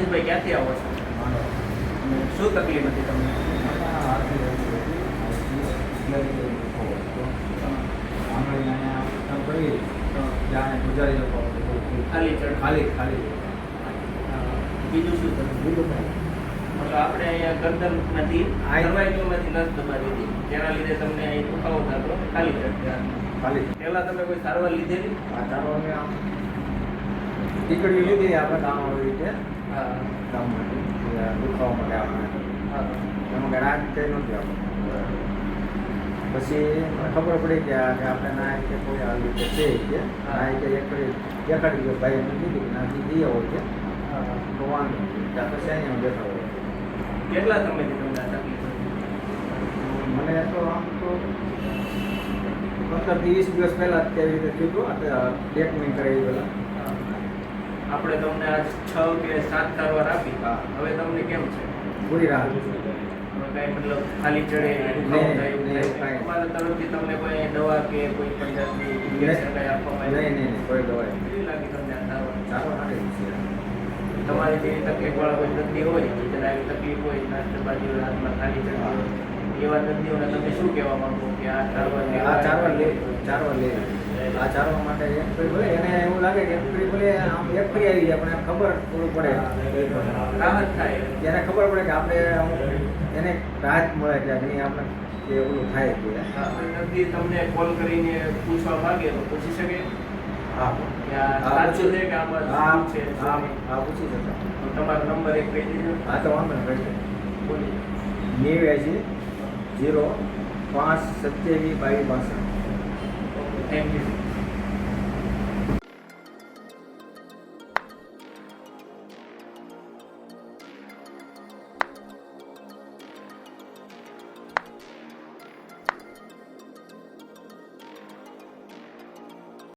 પીયુષભાઈ ક્યાંથી આવો છો શું તકલીફ હતી તમને ખાલી ખાલી ખાલી બીજું શું બીજું આપણે અહીંયા ગરદનમાંથી નસ દબાવી હતી તેના લીધે તમને અહીં દુખાવો થતો ખાલી ખાલી પહેલાં તમે કોઈ સારવાર લીધેલી? આ ચારો અમે લીધી આપણે કામ આવી રીતે. કામ માટે દુખાવા માટે આપણે એમાં રાગ કંઈ નથી આપણે પછી ખબર પડી કે આપણે ના કે કોઈ આવી રીતે છે કે ના કે એક દેખાડી ગયો ભાઈ એમને કીધું કે નાથી દઈએ હોય કે. તો વાંધો. ત્યાં પછી અહીંયા દેખાડો કેટલા સમયથી તમને તકલીફ મને તો આમ તો પંદર વીસ દિવસ પહેલાં તેવી રીતે થયું હતું. આ ટ્રીટમેન્ટ કરાવી પહેલા. આપણે તમને આજ છ કે સાત સારવાર આપી. હવે તમને કેમ છે? પૂરી રાહત કાંઈ મતલબ ખાલી ચડે. તમારા તરફથી તમને કોઈ દવા કે કોઈ પણ જાતની કાંઈ આપવામાં નહીં નહીં નહીં કોઈ દવા કેવી લાગી તમને આ સારવાર? સારો સારી તમારી જેવી તકલીફવાળા કોઈ દર્દી હોય જેને આવી તકલીફ હોય નાસ્તા બાજુ હાથમાં ખાલી ચડતી હોય એવા દર્દીઓને તમે શું કહેવા માંગો કે આ સારવાર આ? ચારવાર લે ચારવાર લે. આ ચારવા માટે એક ફ્રી ભલે એને એવું લાગે કે એક ફ્રી ભલે આમ એક ફ્રી આવી જાય પણ ખબર થોડું પડે. રાહત થાય. એને ખબર પડે કે આપણે એને રાહત મળે કે નહીં આપણે કે ઓલું થાય કે તમને કોલ કરીને પૂછવા માંગે તો પૂછી શકે? હા. સાચું છે કે આમાં આમ છે? હા? પૂછી શકે. તમારો નંબર એક કહી દેજો. હા તો વાંધો નહીં બોલી. નેવ્યાસી જીરો પાંચ સત્યાવીસ બાવીસ બાસઠ. Thank you